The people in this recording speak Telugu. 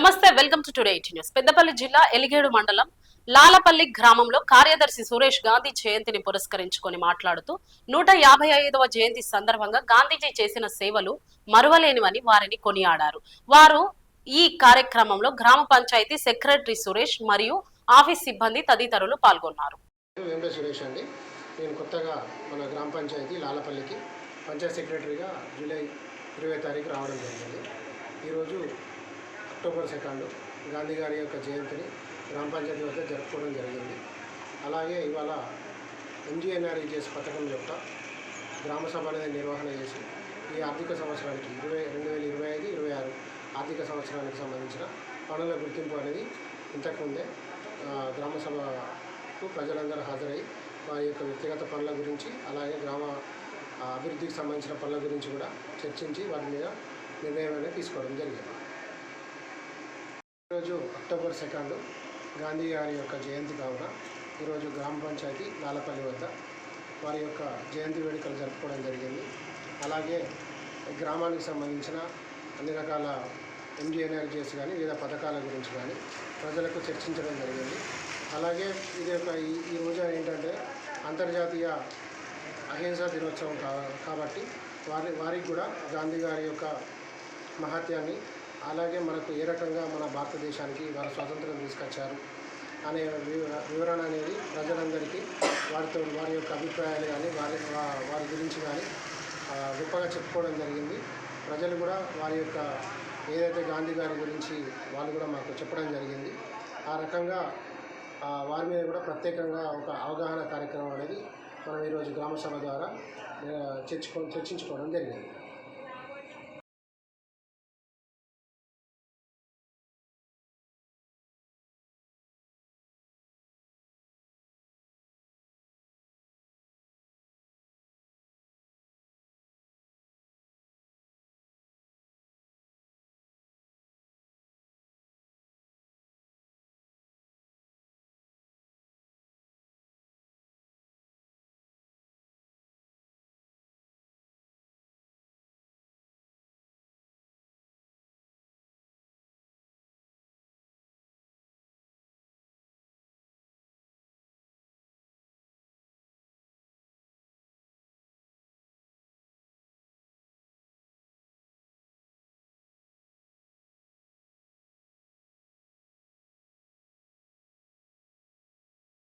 నమస్తే welcome to today eighty news. Peddapalli జిల్లా ఎలిగేడు మండలం లాలపల్లి గ్రామంలో కార్యదర్శి సురేష్ గాంధీ జయంతిని పురస్కరించుకొని మాట్లాడుతూ నూట యాభై ఐదవ జయంతి సందర్భంగా గాంధీజీ చేసిన సేవలు మరువలేనివని వారిని కొనియాడారు. వారు ఈ కార్యక్రమంలో గ్రామ పంచాయతీ సెక్రటరీ సురేష్ మరియు ఆఫీస్ సిబ్బంది తదితరులు పాల్గొన్నారు. సురేష్ అండి. నేను కొత్తగా మన గ్రామ పంచాయతీ లాలపల్లికి పంచాయత్ సెక్రటరీగా జూలై ఇరవై తారీఖు రావడం జరిగింది. ఈరోజు అక్టోబర్ సెకండ్ గాంధీ గారి యొక్క జయంతిని గ్రామ పంచాయతీ వద్ద జరుపుకోవడం జరిగింది. అలాగే ఇవాళ ఎంజీఎన్ఆర్ఈజీఎస్ పథకం యొక్క గ్రామ సభ అనేది నిర్వహణ చేసి ఈ ఆర్థిక సంవత్సరానికి ఇరవై రెండు వేల ఇరవై ఐదు ఇరవై ఆరు ఆర్థిక సంవత్సరానికి సంబంధించిన పనుల గుర్తింపు అనేది ఇంతకుముందే గ్రామ సభకు ప్రజలందరూ హాజరై వారి యొక్క వ్యక్తిగత పనుల గురించి అలాగే గ్రామ అభివృద్ధికి సంబంధించిన పనుల గురించి కూడా చర్చించి వారి మీద నిర్ణయం అనేది తీసుకోవడం జరిగింది. ఈరోజు అక్టోబర్ సెకండ్ గాంధీ గారి యొక్క జయంతి కావున ఈరోజు గ్రామ పంచాయతీ లాలపల్లి వద్ద వారి యొక్క జయంతి వేడుకలు జరుపుకోవడం జరిగింది. అలాగే గ్రామానికి సంబంధించిన అన్ని రకాల ఎంజీఎన్ఆర్జీఎస్ కానీ వివిధ పథకాల గురించి కానీ ప్రజలకు చర్చించడం జరిగింది. అలాగే ఇది ఒక ఈ ఈ రోజు ఏంటంటే అంతర్జాతీయ అహింసా దినోత్సవం కాబట్టి వారి వారికి కూడా గాంధీ గారి యొక్క మహత్యాన్ని అలాగే మనకు ఏ రకంగా మన భారతదేశానికి వారు స్వాతంత్రం తీసుకొచ్చారు అనే వివరణ అనేది ప్రజలందరికీ వారితో వారి యొక్క అభిప్రాయాలు కానీ వారి వారి గురించి కానీ గొప్పగా చెప్పుకోవడం జరిగింది. ప్రజలు కూడా వారి యొక్క ఏదైతే గాంధీ గారి గురించి వాళ్ళు కూడా మాకు చెప్పడం జరిగింది. ఆ రకంగా వారి మీద కూడా ప్రత్యేకంగా ఒక అవగాహన కార్యక్రమం అనేది మనం ఈరోజు గ్రామ సభ ద్వారా ఆ, చర్చించుకోవడం జరిగింది.